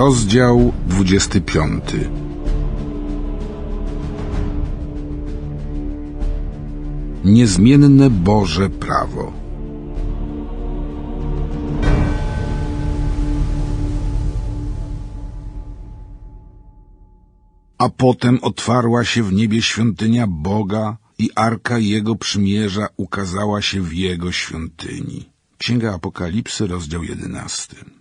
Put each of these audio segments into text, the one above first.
Rozdział 25 Niezmienne Boże prawo A potem otwarła się w niebie świątynia Boga i Arka Jego Przymierza ukazała się w Jego świątyni. Księga Apokalipsy, rozdział 11.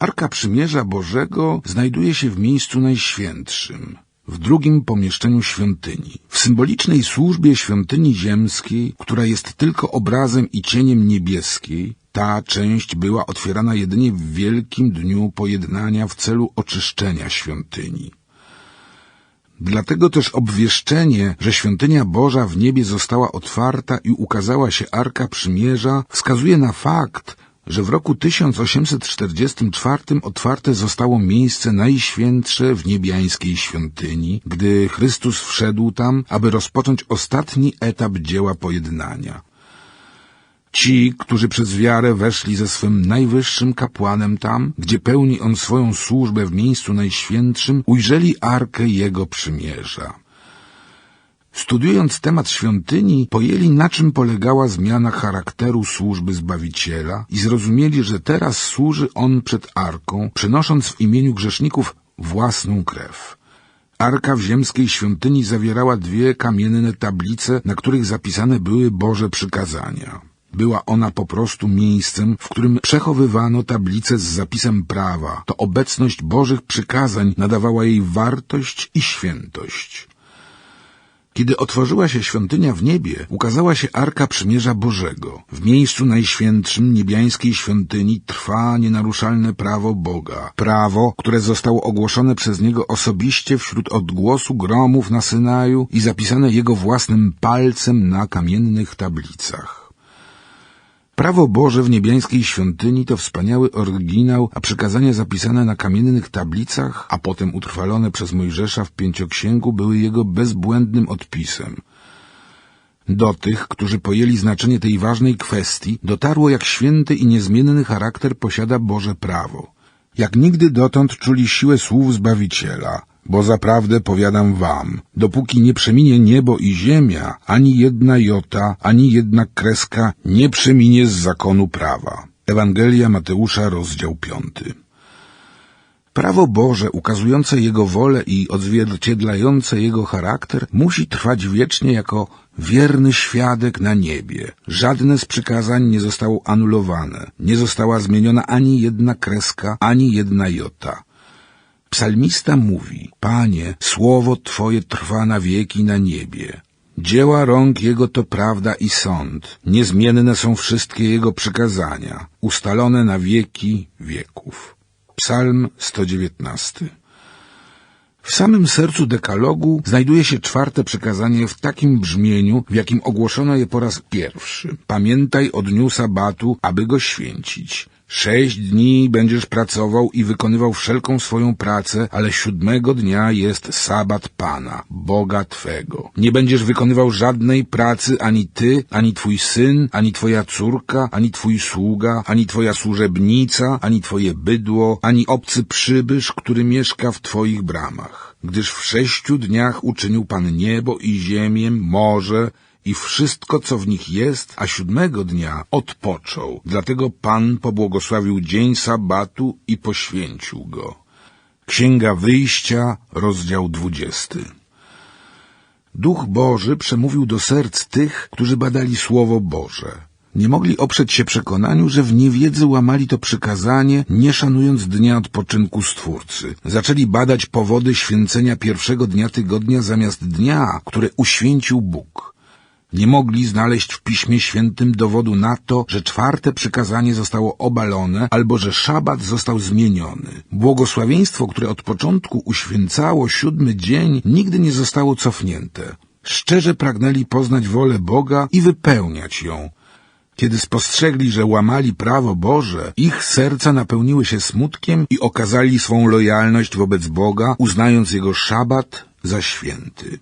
Arka Przymierza Bożego znajduje się w miejscu najświętszym, w drugim pomieszczeniu świątyni. W symbolicznej służbie świątyni ziemskiej, która jest tylko obrazem i cieniem niebieskiej, ta część była otwierana jedynie w wielkim dniu pojednania w celu oczyszczenia świątyni. Dlatego też obwieszczenie, że świątynia Boża w niebie została otwarta i ukazała się Arka Przymierza, wskazuje na fakt, że w roku 1844 otwarte zostało miejsce najświętsze w niebiańskiej świątyni, gdy Chrystus wszedł tam, aby rozpocząć ostatni etap dzieła pojednania. Ci, którzy przez wiarę weszli ze swym najwyższym kapłanem tam, gdzie pełni on swoją służbę w miejscu najświętszym, ujrzeli arkę jego przymierza. Studiując temat świątyni, pojęli na czym polegała zmiana charakteru służby Zbawiciela i zrozumieli, że teraz służy on przed arką, przynosząc w imieniu grzeszników własną krew. Arka w ziemskiej świątyni zawierała dwie kamienne tablice, na których zapisane były Boże przykazania. Była ona po prostu miejscem, w którym przechowywano tablice z zapisem prawa. To obecność Bożych przykazań nadawała jej wartość i świętość. Kiedy otworzyła się świątynia w niebie, ukazała się Arka Przymierza Bożego. W miejscu najświętszym niebiańskiej świątyni trwa nienaruszalne prawo Boga. Prawo, które zostało ogłoszone przez Niego osobiście wśród odgłosu gromów na Synaju i zapisane Jego własnym palcem na kamiennych tablicach. Prawo Boże w niebiańskiej świątyni to wspaniały oryginał, a przykazania zapisane na kamiennych tablicach, a potem utrwalone przez Mojżesza w pięcioksięgu były jego bezbłędnym odpisem. Do tych, którzy pojęli znaczenie tej ważnej kwestii, dotarło jak święty i niezmienny charakter posiada Boże prawo. Jak nigdy dotąd czuli siłę słów Zbawiciela, bo zaprawdę powiadam wam, dopóki nie przeminie niebo i ziemia, ani jedna jota, ani jedna kreska nie przeminie z zakonu prawa. Ewangelia Mateusza, rozdział piąty. Prawo Boże, ukazujące Jego wolę i odzwierciedlające Jego charakter, musi trwać wiecznie jako wierny świadek na niebie. Żadne z przykazań nie zostało anulowane, nie została zmieniona ani jedna kreska, ani jedna jota. Psalmista mówi, Panie, słowo Twoje trwa na wieki na niebie. Dzieła rąk Jego to prawda i sąd. Niezmienne są wszystkie Jego przykazania, ustalone na wieki wieków. Psalm 119 w samym sercu dekalogu znajduje się czwarte przykazanie w takim brzmieniu, w jakim ogłoszono je po raz pierwszy. Pamiętaj o dniu sabatu, aby go święcić. Sześć dni będziesz pracował i wykonywał wszelką swoją pracę, ale siódmego dnia jest sabat Pana, Boga Twego. Nie będziesz wykonywał żadnej pracy ani ty, ani twój syn, ani twoja córka, ani twój sługa, ani twoja służebnica, ani twoje bydło, ani obcy przybysz, który mieszka w twoich bramach. Gdyż w sześciu dniach uczynił Pan niebo i ziemię, morze, i wszystko, co w nich jest, a siódmego dnia odpoczął. Dlatego Pan pobłogosławił dzień sabatu i poświęcił go. Księga Wyjścia, rozdział dwudziesty. Duch Boży przemówił do serc tych, którzy badali Słowo Boże. Nie mogli oprzeć się przekonaniu, że w niewiedzy łamali to przykazanie, nie szanując dnia odpoczynku Stwórcy. Zaczęli badać powody święcenia pierwszego dnia tygodnia zamiast dnia, które uświęcił Bóg. Nie mogli znaleźć w Piśmie Świętym dowodu na to, że czwarte przykazanie zostało obalone albo że szabat został zmieniony. Błogosławieństwo, które od początku uświęcało siódmy dzień, nigdy nie zostało cofnięte. Szczerze pragnęli poznać wolę Boga i wypełniać ją. Kiedy spostrzegli, że łamali prawo Boże, ich serca napełniły się smutkiem i okazali swą lojalność wobec Boga, uznając Jego szabat za święty.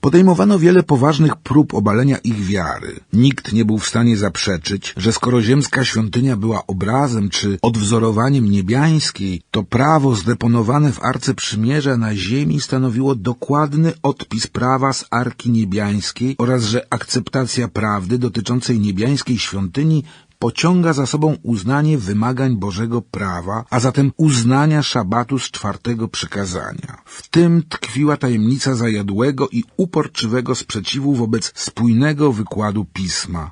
Podejmowano wiele poważnych prób obalenia ich wiary. Nikt nie był w stanie zaprzeczyć, że skoro ziemska świątynia była obrazem czy odwzorowaniem niebiańskiej, to prawo zdeponowane w Arce Przymierza na ziemi stanowiło dokładny odpis prawa z Arki Niebiańskiej oraz że akceptacja prawdy dotyczącej niebiańskiej świątyni pociąga za sobą uznanie wymagań Bożego prawa, a zatem uznania szabatu z czwartego przykazania. W tym tkwiła tajemnica zajadłego i uporczywego sprzeciwu wobec spójnego wykładu pisma,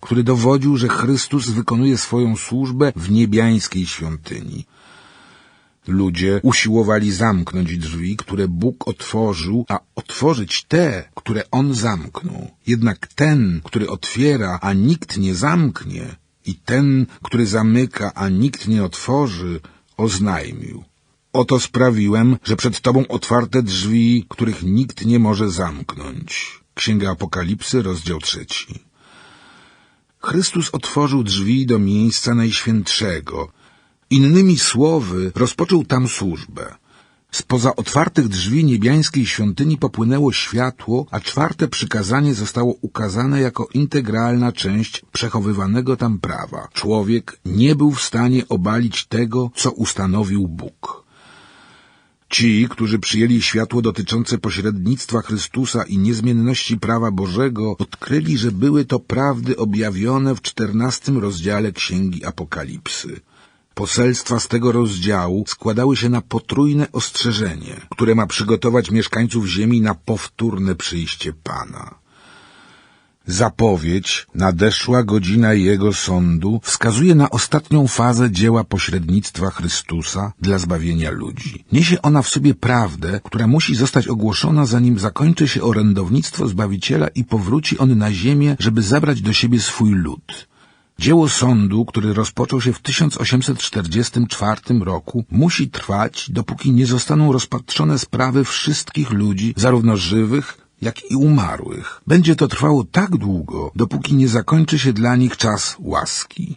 który dowodził, że Chrystus wykonuje swoją służbę w niebiańskiej świątyni. Ludzie usiłowali zamknąć drzwi, które Bóg otworzył, a otworzyć te, które On zamknął. Jednak ten, który otwiera, a nikt nie zamknie, i ten, który zamyka, a nikt nie otworzy, oznajmił. Oto sprawiłem, że przed Tobą otwarte drzwi, których nikt nie może zamknąć. Księga Apokalipsy, rozdział trzeci. Chrystus otworzył drzwi do miejsca najświętszego, Innymi słowy, rozpoczął tam służbę. Spoza otwartych drzwi niebiańskiej świątyni popłynęło światło, a czwarte przykazanie zostało ukazane jako integralna część przechowywanego tam prawa. Człowiek nie był w stanie obalić tego, co ustanowił Bóg. Ci, którzy przyjęli światło dotyczące pośrednictwa Chrystusa i niezmienności prawa Bożego, odkryli, że były to prawdy objawione w czternastym rozdziale Księgi Apokalipsy. Poselstwa z tego rozdziału składały się na potrójne ostrzeżenie, które ma przygotować mieszkańców Ziemi na powtórne przyjście Pana. Zapowiedź, nadeszła godzina Jego sądu, wskazuje na ostatnią fazę dzieła pośrednictwa Chrystusa dla zbawienia ludzi. Niesie ona w sobie prawdę, która musi zostać ogłoszona, zanim zakończy się orędownictwo Zbawiciela i powróci on na ziemię, żeby zabrać do siebie swój lud. Dzieło sądu, który rozpoczął się w 1844 roku, musi trwać, dopóki nie zostaną rozpatrzone sprawy wszystkich ludzi, zarówno żywych, jak i umarłych. Będzie to trwało tak długo, dopóki nie zakończy się dla nich czas łaski.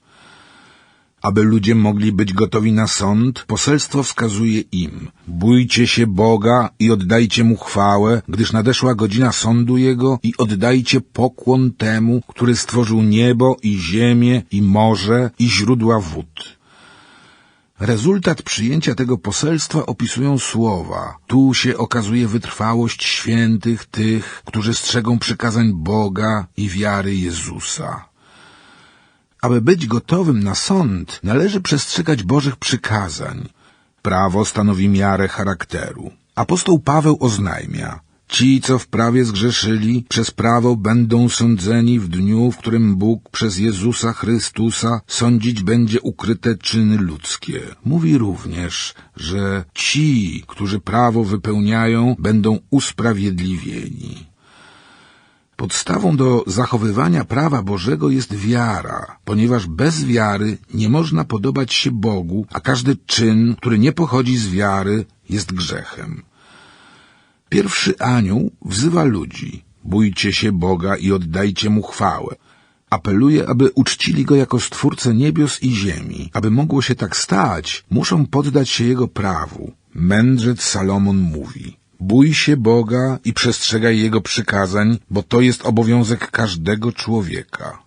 Aby ludzie mogli być gotowi na sąd, poselstwo wskazuje im Bójcie się Boga i oddajcie Mu chwałę, gdyż nadeszła godzina sądu Jego i oddajcie pokłon temu, który stworzył niebo i ziemię i morze i źródła wód. Rezultat przyjęcia tego poselstwa opisują słowa. Tu się okazuje wytrwałość świętych tych, którzy strzegą przykazań Boga i wiary Jezusa. Aby być gotowym na sąd, należy przestrzegać Bożych przykazań. Prawo stanowi miarę charakteru. Apostoł Paweł oznajmia, Ci, co w prawie zgrzeszyli, przez prawo będą sądzeni w dniu, w którym Bóg przez Jezusa Chrystusa sądzić będzie ukryte czyny ludzkie. Mówi również, że ci, którzy prawo wypełniają, będą usprawiedliwieni. Podstawą do zachowywania prawa Bożego jest wiara, ponieważ bez wiary nie można podobać się Bogu, a każdy czyn, który nie pochodzi z wiary, jest grzechem. Pierwszy anioł wzywa ludzi. Bójcie się Boga i oddajcie Mu chwałę. Apeluje, aby uczcili Go jako Stwórcę niebios i ziemi. Aby mogło się tak stać, muszą poddać się Jego prawu. Mędrzec Salomon mówi – Bój się Boga i przestrzegaj Jego przykazań, bo to jest obowiązek każdego człowieka.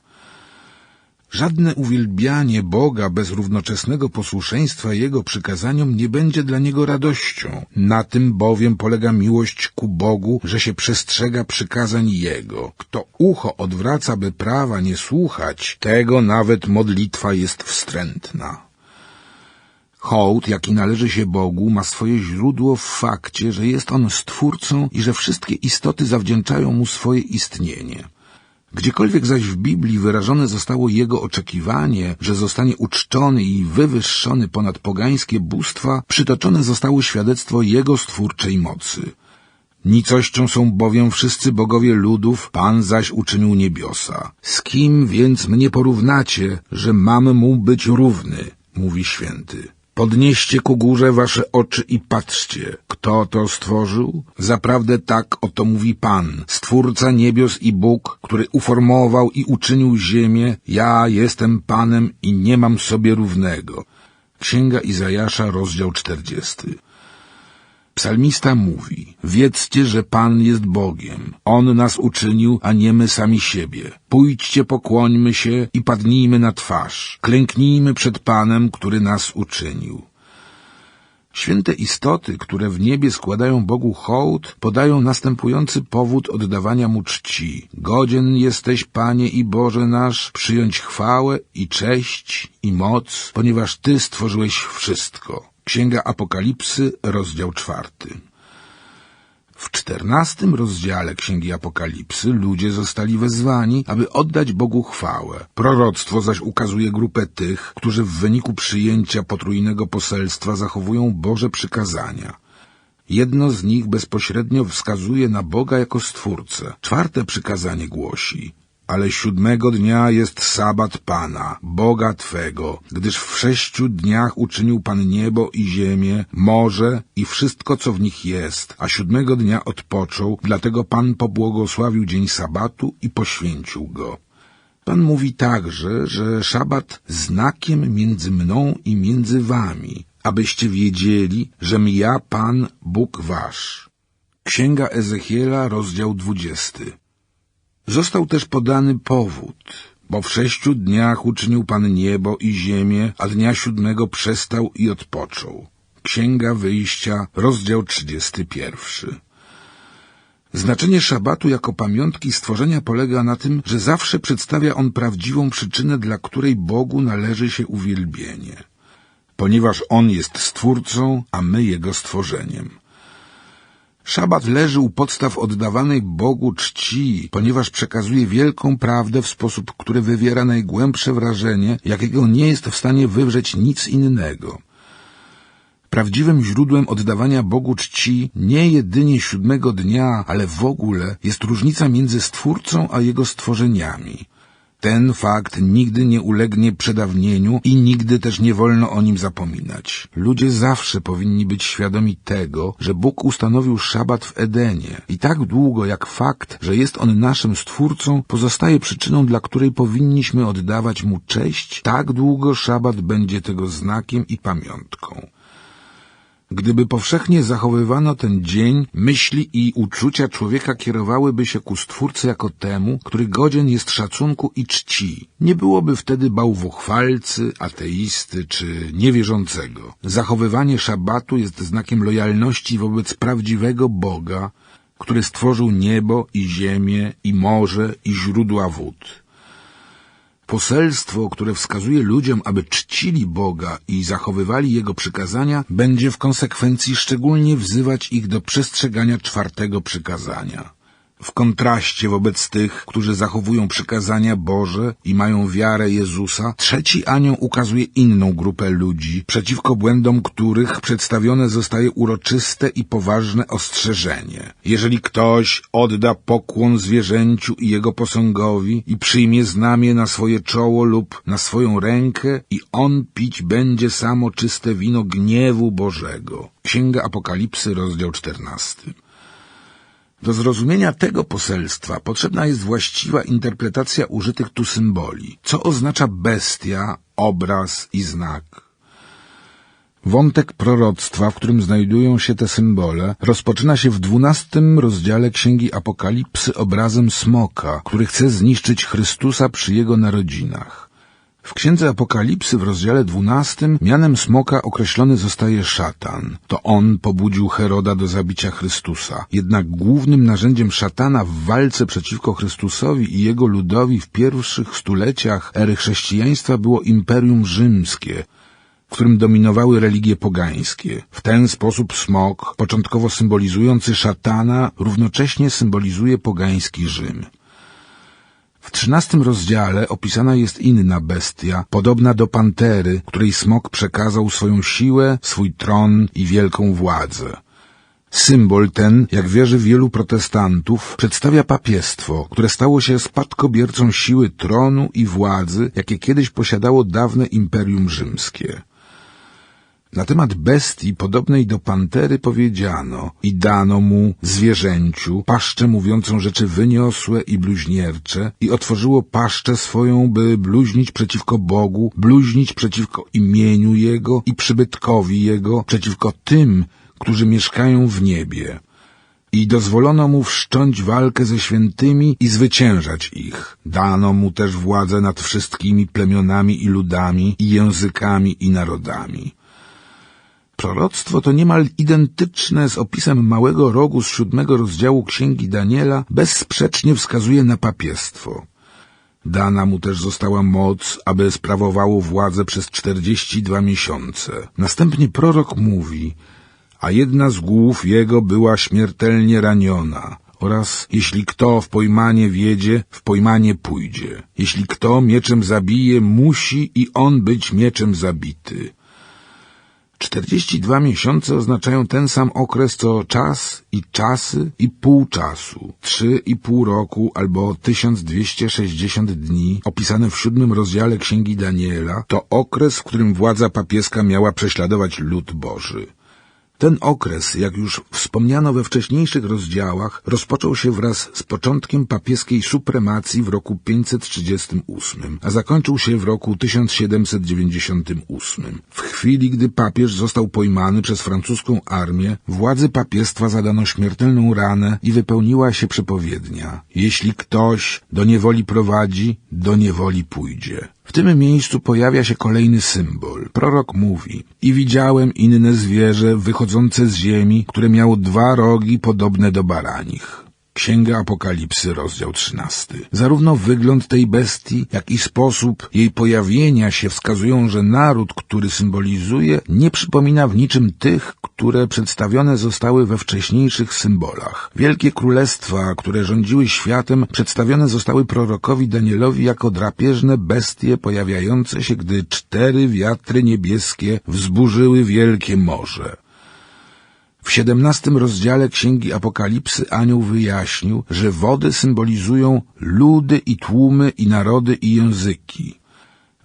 Żadne uwielbianie Boga bez równoczesnego posłuszeństwa Jego przykazaniom nie będzie dla Niego radością. Na tym bowiem polega miłość ku Bogu, że się przestrzega przykazań Jego. Kto ucho odwraca, by prawa nie słuchać, tego nawet modlitwa jest wstrętna. Hołd, jaki należy się Bogu, ma swoje źródło w fakcie, że jest On Stwórcą i że wszystkie istoty zawdzięczają Mu swoje istnienie. Gdziekolwiek zaś w Biblii wyrażone zostało Jego oczekiwanie, że zostanie uczczony i wywyższony ponad pogańskie bóstwa, przytoczone zostało świadectwo Jego stwórczej mocy. Nicością są bowiem wszyscy bogowie ludów, Pan zaś uczynił niebiosa. Z kim więc mnie porównacie, że mamy Mu być równy, mówi święty. Podnieście ku górze wasze oczy i patrzcie, kto to stworzył? Zaprawdę tak oto mówi Pan, Stwórca niebios i Bóg, który uformował i uczynił ziemię. Ja jestem Panem i nie mam sobie równego. Księga Izajasza, rozdział 40. Psalmista mówi, wiedzcie, że Pan jest Bogiem. On nas uczynił, a nie my sami siebie. Pójdźcie, pokłońmy się i padnijmy na twarz. Klęknijmy przed Panem, który nas uczynił. Święte istoty, które w niebie składają Bogu hołd, podają następujący powód oddawania Mu czci. Godzien jesteś, Panie i Boże nasz, przyjąć chwałę i cześć i moc, ponieważ Ty stworzyłeś wszystko. Księga Apokalipsy, rozdział czwarty. W czternastym rozdziale Księgi Apokalipsy ludzie zostali wezwani, aby oddać Bogu chwałę. Proroctwo zaś ukazuje grupę tych, którzy w wyniku przyjęcia potrójnego poselstwa zachowują Boże przykazania. Jedno z nich bezpośrednio wskazuje na Boga jako Stwórcę. Czwarte przykazanie głosi ale siódmego dnia jest sabat Pana, Boga Twego, gdyż w sześciu dniach uczynił Pan niebo i ziemię, morze i wszystko, co w nich jest, a siódmego dnia odpoczął, dlatego Pan pobłogosławił dzień sabatu i poświęcił go. Pan mówi także, że szabat znakiem między mną i między wami, abyście wiedzieli, żem ja Pan, Bóg wasz. Księga Ezechiela, rozdział dwudziesty. Został też podany powód, bo w sześciu dniach uczynił Pan niebo i ziemię, a dnia siódmego przestał i odpoczął. Księga Wyjścia, rozdział 31. Znaczenie szabatu jako pamiątki stworzenia polega na tym, że zawsze przedstawia on prawdziwą przyczynę, dla której Bogu należy się uwielbienie. Ponieważ On jest Stwórcą, a my Jego stworzeniem. Szabat leży u podstaw oddawanej Bogu czci, ponieważ przekazuje wielką prawdę w sposób, który wywiera najgłębsze wrażenie, jakiego nie jest w stanie wywrzeć nic innego. Prawdziwym źródłem oddawania Bogu czci nie jedynie siódmego dnia, ale w ogóle jest różnica między Stwórcą a Jego stworzeniami. Ten fakt nigdy nie ulegnie przedawnieniu i nigdy też nie wolno o nim zapominać. Ludzie zawsze powinni być świadomi tego, że Bóg ustanowił szabat w Edenie i tak długo jak fakt, że jest on naszym stwórcą, pozostaje przyczyną, dla której powinniśmy oddawać mu cześć, tak długo szabat będzie tego znakiem i pamiątką. Gdyby powszechnie zachowywano ten dzień, myśli i uczucia człowieka kierowałyby się ku Stwórcy jako temu, który godzien jest szacunku i czci. Nie byłoby wtedy bałwochwalcy, ateisty czy niewierzącego. Zachowywanie szabatu jest znakiem lojalności wobec prawdziwego Boga, który stworzył niebo i ziemię i morze i źródła wód. Poselstwo, które wskazuje ludziom, aby czcili Boga i zachowywali Jego przykazania, będzie w konsekwencji szczególnie wzywać ich do przestrzegania czwartego przykazania. W kontraście wobec tych, którzy zachowują przykazania Boże i mają wiarę Jezusa, trzeci anioł ukazuje inną grupę ludzi, przeciwko błędom których przedstawione zostaje uroczyste i poważne ostrzeżenie. Jeżeli ktoś odda pokłon zwierzęciu i jego posągowi i przyjmie znamię na swoje czoło lub na swoją rękę i on pić będzie samo czyste wino gniewu Bożego. Księga Apokalipsy, rozdział 14. Do zrozumienia tego poselstwa potrzebna jest właściwa interpretacja użytych tu symboli. Co oznacza bestia, obraz i znak? Wątek proroctwa, w którym znajdują się te symbole, rozpoczyna się w dwunastym rozdziale Księgi Apokalipsy obrazem smoka, który chce zniszczyć Chrystusa przy jego narodzinach. W Księdze Apokalipsy w rozdziale dwunastym mianem smoka określony zostaje szatan. To on pobudził Heroda do zabicia Chrystusa. Jednak głównym narzędziem szatana w walce przeciwko Chrystusowi i jego ludowi w pierwszych stuleciach ery chrześcijaństwa było Imperium Rzymskie, w którym dominowały religie pogańskie. W ten sposób smok, początkowo symbolizujący szatana, równocześnie symbolizuje pogański Rzym. W trzynastym rozdziale opisana jest inna bestia, podobna do pantery, której smok przekazał swoją siłę, swój tron i wielką władzę. Symbol ten, jak wierzy wielu protestantów, przedstawia papiestwo, które stało się spadkobiercą siły tronu i władzy, jakie kiedyś posiadało dawne Imperium Rzymskie. Na temat bestii podobnej do pantery powiedziano i dano mu zwierzęciu paszczę mówiącą rzeczy wyniosłe i bluźniercze i otworzyło paszczę swoją, by bluźnić przeciwko Bogu, bluźnić przeciwko imieniu Jego i przybytkowi Jego, przeciwko tym, którzy mieszkają w niebie. I dozwolono mu wszcząć walkę ze świętymi i zwyciężać ich. Dano mu też władzę nad wszystkimi plemionami i ludami, i językami i narodami. Proroctwo to niemal identyczne z opisem małego rogu z siódmego rozdziału Księgi Daniela bezsprzecznie wskazuje na papiestwo. Dana mu też została moc, aby sprawowało władzę przez czterdzieści dwa miesiące. Następnie prorok mówi, a jedna z głów jego była śmiertelnie raniona oraz jeśli kto w pojmanie wiedzie, w pojmanie pójdzie. Jeśli kto mieczem zabije, musi i on być mieczem zabity. Czterdzieści dwa miesiące oznaczają ten sam okres co czas i czasy i pół czasu. Trzy i pół roku albo 1260 dni opisane w siódmym rozdziale Księgi Daniela to okres, w którym władza papieska miała prześladować lud Boży. Ten okres, jak już wspomniano we wcześniejszych rozdziałach, rozpoczął się wraz z początkiem papieskiej supremacji w roku 538, a zakończył się w roku 1798. W chwili, gdy papież został pojmany przez francuską armię, władzy papiestwa zadano śmiertelną ranę i wypełniła się przepowiednia. Jeśli ktoś do niewoli prowadzi, do niewoli pójdzie. W tym miejscu pojawia się kolejny symbol. Prorok mówi: I widziałem inne zwierzę wychodzące z ziemi, które miało dwa rogi podobne do baranich. Księga Apokalipsy, rozdział 13. Zarówno wygląd tej bestii, jak i sposób jej pojawienia się wskazują, że naród, który symbolizuje, nie przypomina w niczym tych, które przedstawione zostały we wcześniejszych symbolach. Wielkie królestwa, które rządziły światem, przedstawione zostały prorokowi Danielowi jako drapieżne bestie pojawiające się, gdy cztery wiatry niebieskie wzburzyły wielkie morze. W siedemnastym rozdziale Księgi Apokalipsy anioł wyjaśnił, że wody symbolizują ludy i tłumy i narody i języki.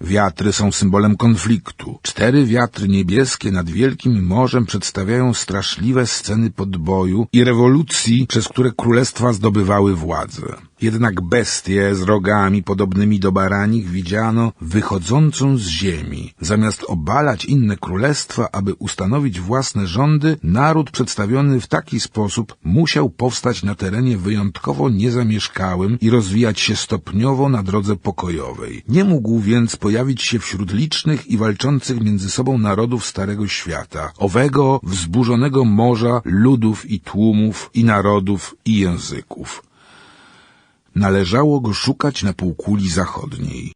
Wiatry są symbolem konfliktu. Cztery wiatry niebieskie nad wielkim morzem przedstawiają straszliwe sceny podboju i rewolucji, przez które królestwa zdobywały władzę. Jednak bestie z rogami podobnymi do baranich widziano wychodzącą z ziemi. Zamiast obalać inne królestwa, aby ustanowić własne rządy, naród przedstawiony w taki sposób musiał powstać na terenie wyjątkowo niezamieszkałym i rozwijać się stopniowo na drodze pokojowej. Nie mógł więc pojawić się wśród licznych i walczących między sobą narodów Starego Świata, owego wzburzonego morza ludów i tłumów i narodów i języków. Należało go szukać na półkuli zachodniej.